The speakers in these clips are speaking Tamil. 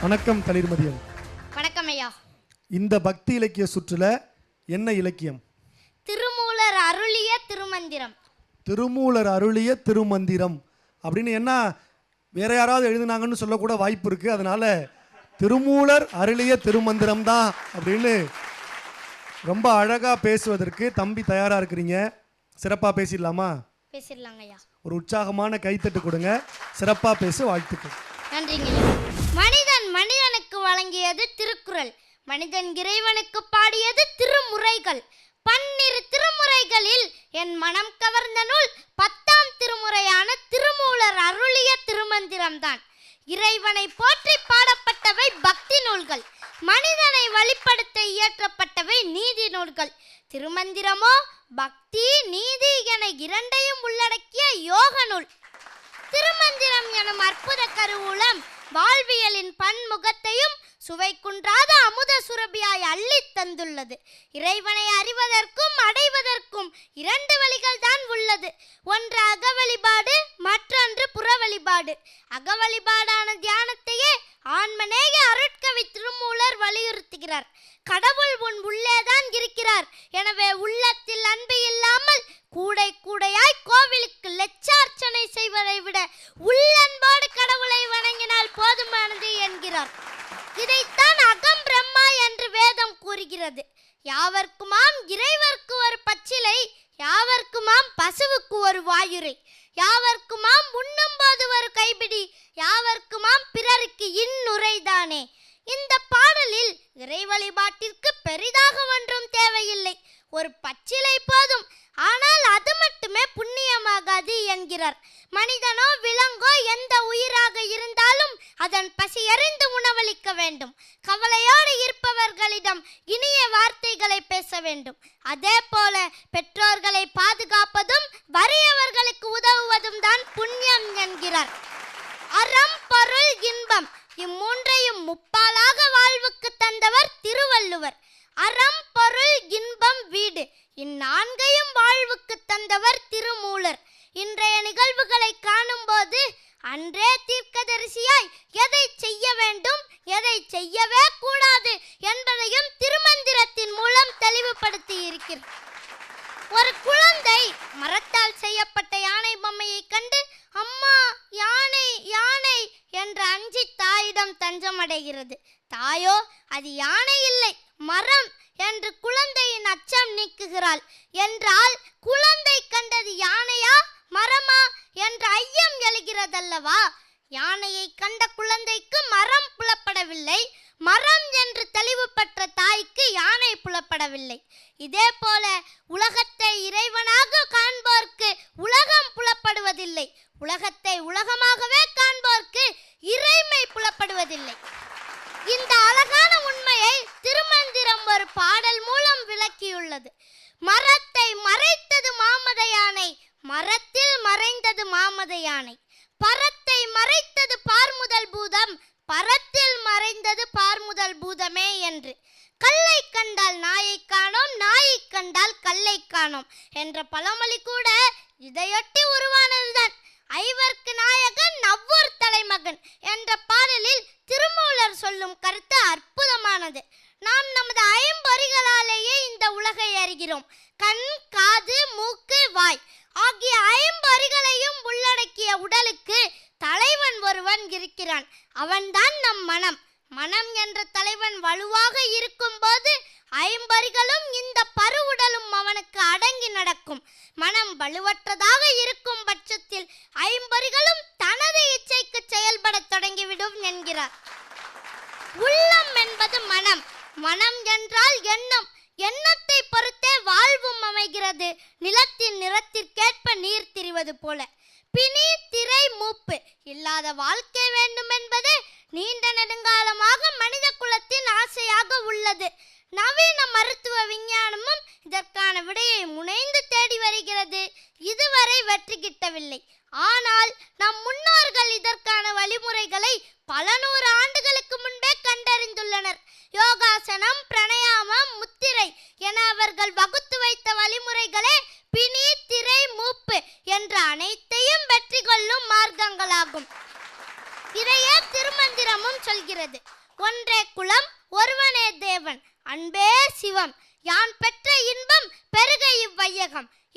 வணக்கம் தளிர்மதியம். வணக்கம் ஐயா. இந்த பக்தி இலக்கிய சுற்றுல என்ன இலக்கியம்? திருமூலர் அருளிய திருமந்திரம். திருமூலர் அருளிய திருமந்திரம். அப்படின்னு என்ன வேற யாராவது எழுதுனாங்கன்னு சொல்லக்கூட வாய்ப்பு இருக்கு. அதனால திருமூலர் அருளிய திருமந்திரம் தான் அப்படின்னு ரொம்ப அழகா பேசுவதற்கு தம்பி தயாரா இருக்கிறீங்க. சிறப்பா பேசிடலாமா? பேசிடலாங்க ஐயா. ஒரு உற்சாகமான கைத்தட்டு கொடுங்க. சிறப்பா பேச வாழ்த்துக்கள். நன்றிங்க மனிதன் மனிதனுக்கு வழங்கியது திருக்குறள். மனிதன் இறைவனுக்கு பாடியது திருமுறைகள். பன்னிரு திருமுறைகளில் என் மனம் கவர்ந்த நூல் பத்தாம் திருமுறையான திருமூலர் அருளிய திருமந்திரம்தான். இறைவனை போற்றி பாடப்பட்டவை பக்தி நூல்கள். மனிதனை வழிப்படுத்த இயற்றப்பட்டவை நீதி நூல்கள். திருமந்திரமோ பக்தி நீதி என இரண்டையும் உள்ளடக்கிய யோக நூல். திருமந்திரம் எனும் அற்புத கருவூலம் வாழ்வியலின் பன்முகத்தையும் சுவை குன்றாத அமுத சுரபியாய் அள்ளித் தந்துள்ளது. இறைவனை அறிவதற்கும் அடைவதற்கும் இரண்டு வழிகள் தான் உள்ளது. ஒன்று அகவழிபாடு மற்றொன்று புற வழிபாடு அகவழிபாடான தியானத்தையே ஆன்மநேய அருட்கவி திருமூலர் வலியுறுத்துகிறார். கடவுள் உன் உள்ளேதான் இருக்கிறார். எனவே உள்ளத்தில் அன்பு இல்லாமல் கூடை கூடையாய் கோவிலுக்கு லட்சார்ச்சனை செய்வதை விட உள்ளன்போடு கடவுளை வணங்கினால் போதுமானது என்கிறார். இதைத்தான் அகம் பிரம்மா என்று வேதம் கூறுகிறது. யாவர்க்குமாம் இறைவர்க்கு ஒரு பச்சிலை யாவர்க்குமாம் பசுவுக்கு ஒரு வாயுரை யாவர்க்குமாம் உண்ணும்போது ஒரு கைப்பிடி யாவர்க்கு பிறருக்கு இன்னுரைதானே இந்த பாடலில் இறை வழிபாட்டிற்கு பெரிதாக ஒன்றும் தேவையில்லை ஒரு பச்சிலை போதும் ஆனால் அது மட்டுமே புண்ணியமாகாது என்கிறார் மனிதனோ விலங்கோ எந்த உயிராக இருந்தாலும் அதன் பசியறிந்து உணவளிக்க வேண்டும். கவலையோடு இருப்பவர்களிடம் இனிய வார்த்தைகளை பேச வேண்டும். அதே போல பெற்றோர்களை பாதுகாப்பதும் வறியவர்களுக்கு உதவுவதும் தான் புண்ணியம் என்கிறார். அறம் பொருள் இன்பம் இம்மூன்றையும் முப்பாலாக வாழ்வுக்கு தந்தவர் திருவள்ளுவர். அறம் பொருள் இன்பம் வீடு இந்நான்கையும் வாழ்வுக்கு தந்தவர் ஒரு குழந்தை மரத்தால் செய்யப்பட்ட யானை பொம்மையை கண்டு அம்மா யானை யானை என்று அஞ்சி தாயிடம் தஞ்சமடைகிறது தாயோ அது யானை இல்லை மரம் என்று குழந்தையின் அச்சம் நீக்குகிறாள். என்றால் குழந்தை கண்டது யானையா மரமா என்ற ஐயம் எழுகிறதல்லவா? யானையை கண்ட குழந்தைக்கு மரம் புலப்படவில்லை மரம் என்று தெளிவு பெற்ற தாய்க்கு யானை புலப்படவில்லை. இதே போல உலகத்தை இறைவனாக காண்போர்க்கு உலகம் புலப்படுவதில்லை. உலகத்தை உலகமாகவே காண்போர்க்கு இறைமை புலப்படுவதில்லை. இந்த அழகான உண்மையை திருமந்திரம் ஒரு பாடல் மூலம் விளக்கியுள்ளது. மரத்தை மறைத்தது மாமத யானை மரத்தில் மறைந்தது மாமத யானை. பரத்தை மறைத்தது பார்முதல் பூதம் பரத்தில் மறைந்தது பார்முதல் பூதமே என்று. கல்லை கண்டால் நாயை காணோம் நாயை கண்டால் கல்லை காணோம் என்ற பழமொழி கூட இதையொட்டி உருவானதுதான். ஐவர்க்கு நாயகன் நவ்வூர் தலைமகன் என்ற பாடலில் திருமூலர் சொல்லும் கருத்து அற்புதமானது. நாம் நமது ஐம்பொறிகளாலேயே இந்த உலகை அறிகிறோம். கண் காது மூக்கு வாய் ஆகிய ஐம்பொறிகளையும் உள்ளடக்கிய உடலுக்கு தலைவன் ஒருவன் இருக்கிறான். அவன்தான் நம் மனம். மனம் என்ற தலைவன் வலுவாக இருக்கும்போது ஐம்பறிகளும் இந்த பருவுடலும் அவனுக்கு அடங்கி நடக்கும். மனம் வலுவற்றதாக இருக்கும் பட்சத்தில் ஐம்பறிகளும் தனது இச்சைக்கு செயல்படத் தொடங்கிவிடும் என்கிறார். உள்ளம் என்பது மனம். மனம் என்றால் எண்ணம். எண்ணத்தை பொறுத்தே வாழ்வும் அமைகிறது. நிலத்தின் நிறத்திற்கேற்ப நீர் திரிவது போல. பிணி திரை மூப்பு. இல்லாத வாழ்க்கை வேண்டும் என்பது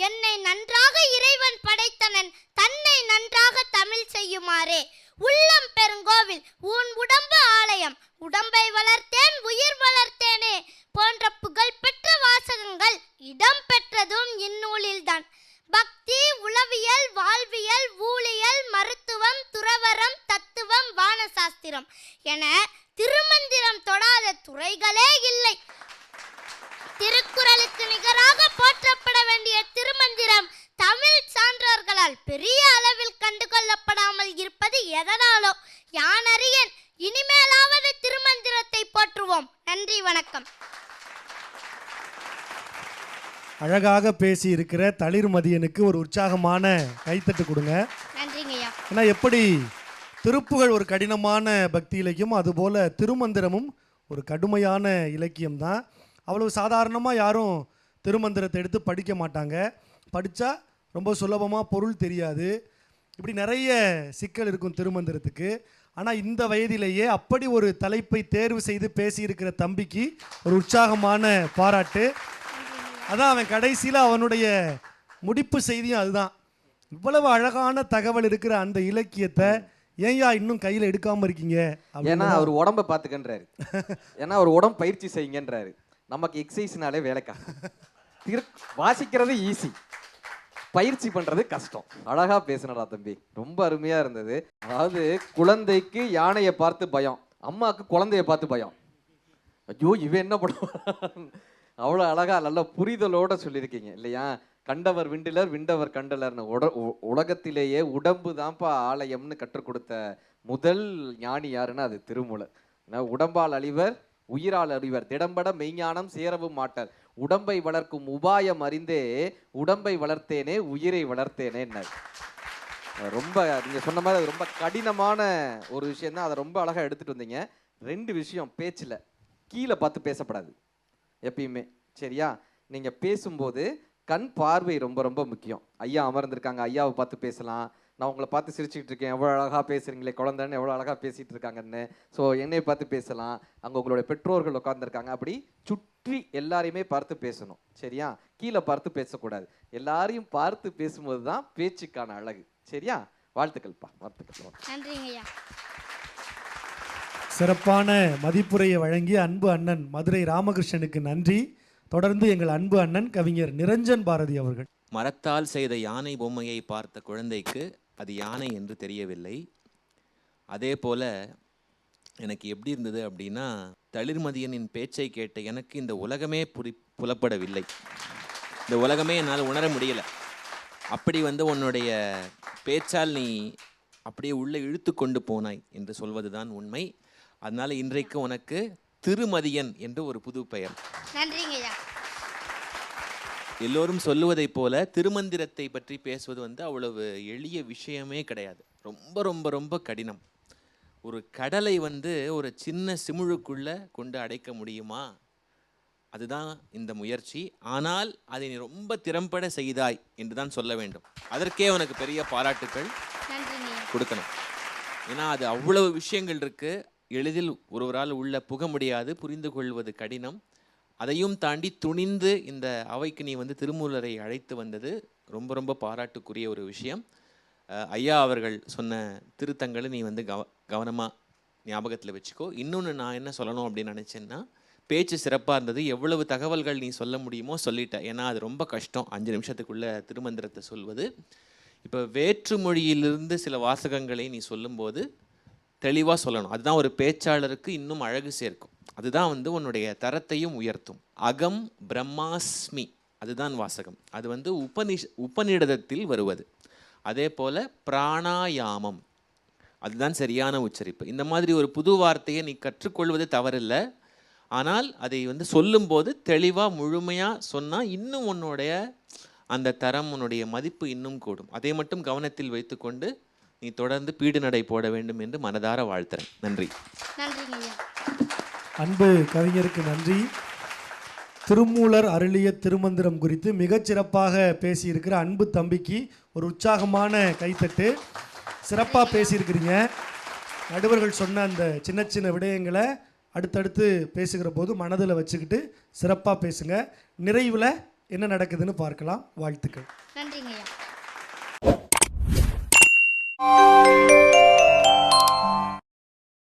என்னை நன்றாக இறைவன் படைத்தனன் தன்னை நன்றாக தமிழ் செய்யுமாறே. உள்ளம் பெருங்கோவில் உன் உடம்பு ஆலயம். உடம்பை வளர்த்தேன் உயிர் வளர்த்தேனே போன்ற புகழ்பெற்ற வாசகங்கள் இடம் பெற்றதும் இந்நூலில்தான். பக்தி உளவியல் வாழ்வியல் ஊழியல் மருத்துவம் துறவரம் தத்துவம் வானசாஸ்திரம் என திருமந்திரம் தொடாத துறைகளே இல்லை. திருக்குறளுக்கு நிகராக போற்றப்பட வேண்டிய திருமந்திரம் தமிழ் சான்றோர்களால் பெரிய அளவில் கண்டுகொள்ளப்படாமல் இருப்பது எதனாலோ? யான் அறியேன் இனிமேலாவது திருமந்திரத்தை போற்றுவோம். நன்றி வணக்கம். அழகாக பேசி இருக்கிற தளிர்மதியனுக்கு ஒரு உற்சாகமான கைத்தட்டு கொடுங்க. ஏன்னா எப்படி திருப்புகழ் ஒரு கடினமான பக்தி இலக்கியம் அதுபோல் திருமந்திரமும் ஒரு கடுமையான இலக்கியம் தான் அவ்வளவு சாதாரணமாக யாரும் திருமந்திரத்தை எடுத்து படிக்க மாட்டாங்க. படித்தா ரொம்ப சுலபமாக பொருள் தெரியாது. இப்படி நிறைய சிக்கல் இருக்கும் திருமந்திரத்துக்கு. ஆனால் இந்த வயதிலேயே அப்படி ஒரு தலைப்பை தேர்வு செய்து பேசியிருக்கிற தம்பிக்கு ஒரு உற்சாகமான பாராட்டு. அதான் அவன் கடைசியில் அவனுடைய முடிப்பு செய்தியும் அதுதான். இவ்வளவு அழகான தகவல் இருக்கிற அந்த இலக்கியத்தை ஏன்யா இன்னும் கையில் எடுக்காம இருக்கீங்க? ஏன்னா அவர் உடம்ப பாத்துக்கன்றாரு ஏன்னா அவர் உடம்பு பயிற்சி செய்யுங்கன்றாரு. நமக்கு எக்ஸசைஸ்னாலே வேலைக்கா. திரு வாசிக்கிறது ஈஸி பயிற்சி பண்ணுறது கஷ்டம். அழகா பேசுனடா தம்பி. ரொம்ப அருமையா இருந்தது. அதாவது குழந்தைக்கு யானையை பார்த்து பயம். அம்மாவுக்கு குழந்தைய பார்த்து பயம். ஐயோ இவன் என்ன பண்ணுவான்? அவ்வளோ அழகா நல்ல புரிதலோட சொல்லியிருக்கீங்க. இல்லையா? கண்டவர் விண்டிலர் விண்டவர் கண்டலர்னு. உட உ- உலகத்திலேயே உடம்பு தான்ப்பா ஆலயம்னு கற்றுக் கொடுத்த முதல் ஞானி யாருன்னா அது திருமூலர். ஏன்னா, உடம்பால் அழிவர் உயிரால் அறிவர். திடம்பட மெய்ஞானம் சேரவும் மாட்டார். உடம்பை வளர்க்கும் உபாயம் அறிந்தே உடம்பை வளர்த்தேனே உயிரை வளர்த்தேனே ரொம்ப நீங்க சொன்ன மாதிரி அது ரொம்ப கடினமான ஒரு விஷயம் தான் அதை ரொம்ப அழகா எடுத்துட்டு வந்தீங்க. ரெண்டு விஷயம் பேச்சில். கீழே பார்த்து பேசப்படாது. எப்பயுமே. சரியா? நீங்கள் பேசும்போது கண் பார்வை ரொம்ப ரொம்ப முக்கியம். ஐயா அமர்ந்திருக்காங்க. ஐயாவை பார்த்து பேசலாம். நான் உங்களை பார்த்து சிரிச்சுக்கிட்டு இருக்கேன். எவ்வளோ அழகா பேசுறீங்களே குழந்தைன்னு எவ்வளோ அழகா பேசிட்டு இருக்காங்கன்னு. ஸோ என்னை பார்த்து பேசலாம். அங்கே உங்களுடைய பெற்றோர்கள் உட்காந்துருக்காங்க அப்படி சுற்றி எல்லாரையுமே பார்த்து பேசணும். சரியா? கீழே பார்த்து பேசக்கூடாது. எல்லாரையும் பார்த்து பேசும்போது தான் பேச்சுக்கான அழகு. சரியா? வாழ்த்துக்கள்ப்பா. வாழ்த்துக்கள். நன்றிங்கய்யா சிறப்பான மதிப்புரையை வழங்கிய அன்பு அண்ணன் மதுரை ராமகிருஷ்ணனுக்கு நன்றி. தொடர்ந்து எங்கள் அன்பு அண்ணன் கவிஞர் நிரஞ்சன் பாரதி அவர்கள். மரத்தால் செய்த யானை பொம்மையை பார்த்த குழந்தைக்கு அது யானை என்று தெரியவில்லை. அதே போல் எனக்கு எப்படி இருந்தது அப்படின்னா தளிர்மதியனின் பேச்சை கேட்ட எனக்கு இந்த உலகமே புரி புலப்படவில்லை. இந்த உலகமே என்னால் உணர முடியல. அப்படி வந்து உன்னுடைய பேச்சால் நீ அப்படியே உள்ளே இழுத்து கொண்டு போனாய் என்று சொல்வதுதான் உண்மை. அதனால் இன்றைக்கு உனக்கு திருமதியன் என்று ஒரு புது பெயர். நன்றிங்க எல்லோரும் சொல்லுவதைப் போல திருமந்திரத்தை பற்றி பேசுவது வந்து அவ்வளவு எளிய விஷயமே கிடையாது. ரொம்ப ரொம்ப ரொம்ப கடினம். ஒரு கடலை வந்து ஒரு சின்ன சிமுழுக்குள்ள கொண்டு அடைக்க முடியுமா? அதுதான் இந்த முயற்சி. ஆனால் அதை நீ ரொம்ப திறம்பட செய்தாய் என்று தான் சொல்ல வேண்டும். அதற்கே உனக்கு பெரிய பாராட்டுக்கள் கொடுக்கணும். ஏன்னா அது அவ்வளவு விஷயங்கள் இருக்கு. எளிதில் ஒருவரால் உள்ள புக முடியாது. புரிந்து கொள்வது கடினம். அதையும் தாண்டி துணிந்து இந்த அவைக்கு நீ வந்து திருமூலரை அழைத்து வந்தது ரொம்ப ரொம்ப பாராட்டுக்குரிய ஒரு விஷயம். ஐயா அவர்கள் சொன்ன திருத்தங்களை நீ வந்து கவ கவனமாக ஞாபகத்தில் வச்சுக்கோ. இன்னொன்று நான் என்ன சொல்லணும் அப்படின்னு நினச்சேன்னா பேச்சு சிறப்பாக இருந்தது. எவ்வளவு தகவல்கள் நீ சொல்ல முடியுமோ சொல்லிட்ட. ஏன்னா அது ரொம்ப கஷ்டம். அஞ்சு நிமிஷத்துக்குள்ளே திருமந்திரத்தை சொல்வது. இப்போ வேற்று மொழியிலிருந்து சில வாசகங்களை நீ சொல்லும்போது தெளிவாக சொல்லணும். அதுதான் ஒரு பேச்சாளருக்கு இன்னும் அழகு சேர்க்கும். அதுதான் வந்து உன்னுடைய தரத்தையும் உயர்த்தும். அகம் பிரம்மாஸ்மி. அதுதான் வாசகம். அது வந்து உபனிஷ் உபநிடதத்தில் வருவது. அதே போல் பிராணாயாமம். அதுதான் சரியான உச்சரிப்பு. இந்த மாதிரி ஒரு புது வார்த்தையை நீ கற்றுக்கொள்வது தவறில்லை. ஆனால் அதை வந்து சொல்லும்போது தெளிவாக முழுமையாக சொன்னால் இன்னும் உன்னுடைய அந்த தரம் உன்னுடைய மதிப்பு இன்னும் கூடும். அதை மட்டும் கவனத்தில் வைத்துக்கொண்டு நீ தொடர்ந்து பீடு நடை போட வேண்டும் என்று மனதார வாழ்த்துறேன். நன்றி. நன்றி அன்பு கவிஞருக்கு நன்றி. திருமூலர் அருளிய திருமந்திரம் குறித்து மிகச்சிறப்பாக பேசியிருக்கிற அன்பு தம்பிக்கு ஒரு உற்சாகமான கைத்தட்டு. சிறப்பாக பேசியிருக்கிறீங்க. நடுவர்கள் சொன்ன அந்த சின்ன சின்ன விடயங்களை அடுத்தடுத்து பேசுகிற போது மனதில் வச்சுக்கிட்டு சிறப்பாக பேசுங்க. நிறைவில் என்ன நடக்குதுன்னு பார்க்கலாம். வாழ்த்துக்கள். நன்றிங்க